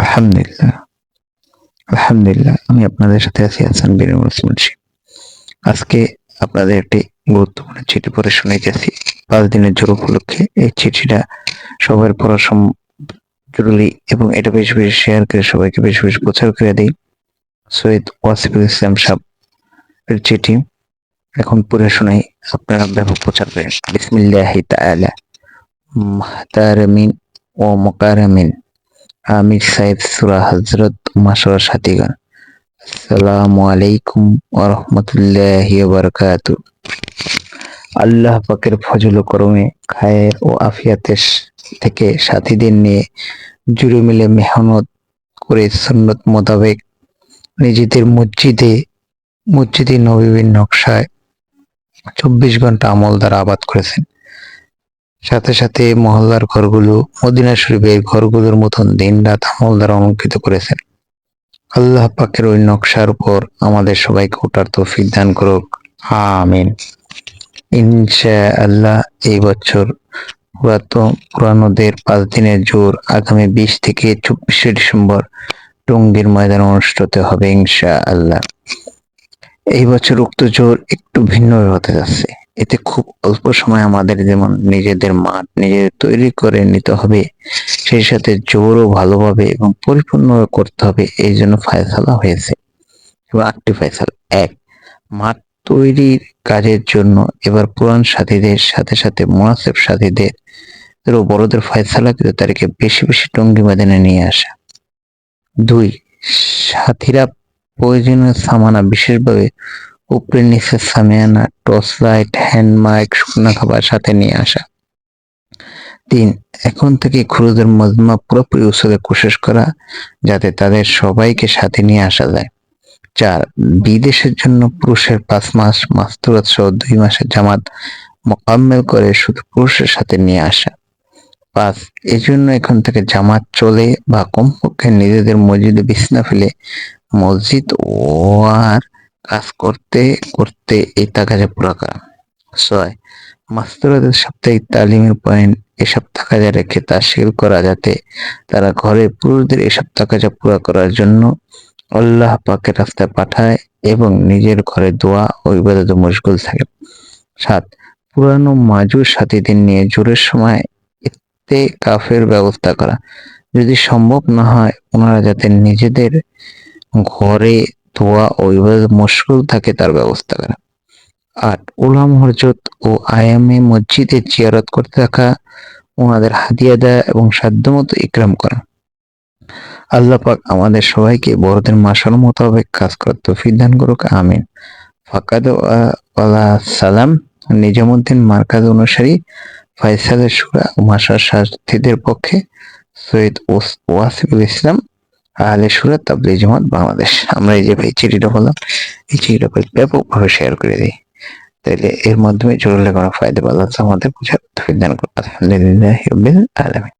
আলহামদুলিল্লাহ। আলহামদুলিল্লাহ, আমি আপনাদের সাথে আছি হাসান বিন মুন্সি। আজকে আপনাদের একটি গুরুত্বপূর্ণ চিঠি পড়ে শুনাইতেছি পাঁচ দিনের জোর উপলক্ষে এই চিঠিটা সবার পড়া জরুরি এবং এটা বেশি বেশি শেয়ার করে সবাইকে বেশি বেশি প্রচার করে দিই। সৈয়দ ওয়াসিফুল ইসলাম সাহেব এর চিঠি। এখন পড়ে শোনাই আপনারা ব্যাপক প্রচার করেন। বিসমিল্লাহি তাআলা, মুহতারামিন ও মুকারামিন। আমির সাহেব সুরা হজরত মাসরা সাথীগণ। আসসালামু আলাইকুম ওয়া রাহমাতুল্লাহি ওয়া বারাকাতু আল্লাহ পাকের ফজল করমে, খায়ের ও আফিয়াতের থেকে সাথীদের নিয়ে জুড়ে মিলে মেহনত করে সুন্নত মোতাবেক নিজেদের মসজিদে মসজিদে নবীর নকশায় চব্বিশ ঘণ্টা আমল দ্বারা আবাদ করেছেন। সাথে সাথে মহল্লার ঘরগুলো, মদিনা শরীফের ঘরগুলোর মতন দিন রাত আমল দ্বারা অলঙ্কৃত করেছেন। আল্লাহ পাকের ওই নকশার উপর আমাদের সবাইকে ওটার তৌফিক দান করুক। আমিন। ইনশা আল্লাহ এই বছর পুরানোদের পাঁচ দিনের জোর আগামী বিশ থেকে চব্বিশে ডিসেম্বর টঙ্গীর ময়দানে অনুষ্ঠিত হবে ইনশা আল্লাহ এই বছর উক্ত জোর একটু ভিন্নভাবে হতে যাচ্ছে। এতে খুব অল্প সময় আমাদের যেমন নিজেদের মাঠ নিজেদের তৈরি করে নিতে হবে, সেই সাথে জোরও ভালোভাবে এবং পরিপূর্ণভাবে করতে হবে, এই জন্য ফায়সালা হয়েছে। এবং আটটি ফায়সালা। এক, মাঠ তৈরির কাজের জন্য এবার পুরান সাথীদের সাথে সাথে মুনাসেব সাথীদের ও বড়দের ফয়সালাকৃত তারিখে বেশি বেশি টঙ্গি ময়দানে নিয়ে আসা। দুই, সাথীরা প্রয়োজনীয় সামানা বিশেষভাবে উপরে নিচে সামিয়ানা টর্চ লাইট, হ্যান্ড মাইক শুকনা খাবার সাথে নিয়ে আসা। তিন, এখন থেকে খুরুদের মজমা পুরোপুরি উৎসবে কোশিশ করা, যাতে তাদের সবাইকে সাথে নিয়ে আসা যায়। চার, বিদেশের জন্য পুরুষের পাঁচ মাস, মাস্তুরাত সহ দুই মাসের জামাত মোকাম্মেল করে শুধু পুরুষের সাথে নিয়ে আসা। পাঁচ এই জন্য এখন থেকে জামাত চলে বা কমপক্ষে নিজেদের মসজিদে বিছনা ফেলে মসজিদ ওয়ার কাজ করতে করতে এই তাকাজা পুরা করা। ছয়, মাস্তুরাদের সাপ্তাহিক তালিমের পয়েন্ট এসব তাকাজা রেখে তাশকিল করা যাতে তারা ঘরে পুরুষদের এসব তাকাজা পুরা করার জন্য আল্লাহ পাকের রাস্তায় পাঠায় এবং নিজের ঘরে দোয়া ও ইবাদতে মশগুল থাকে। সাত, পুরানো মাজুর সাথীদের নিয়ে জোরের সময় এতে কাফের ব্যবস্থা করা। যদি সম্ভব না হয়, ওনারা যাতে নিজেদের ঘরে দোয়া ও ইবাদত মশগুল থাকে তার ব্যবস্থা করা। আট উলাম হরজত ও আয়ামে মসজিদে জিয়ারত করতে থাকা ওনাদের হাদিয়া দেয়া এবং সাধ্যমতো ইকরাম করা। আল্লাহ পাক আমাদের সবাইকে বড়দের মাসাল মোতাবেক কাজ করার তৌফিক দান করুক, আমিন। ফাকাদ ওয়ালা সালাম নিজামুদ্দিন মার্কাজ অনুসারী ফয়সালের সুরা ও মাসার সাথীদের পক্ষে সৈয়দ ওয়াসিফুল ইসলাম আহলে সুরাত তাবলিগ জামাত বাংলাদেশ। আমরা এই যে ভাই চিঠিটা বললাম, এই চিঠিটা ভাই ব্যাপকভাবে শেয়ার করে দিই। তাইলে এর মাধ্যমে জরুরি কোনো ফায়দা যাচ্ছে আমাদের বুঝার দান করতে আলহামদুলিল্লাহ আলমিন।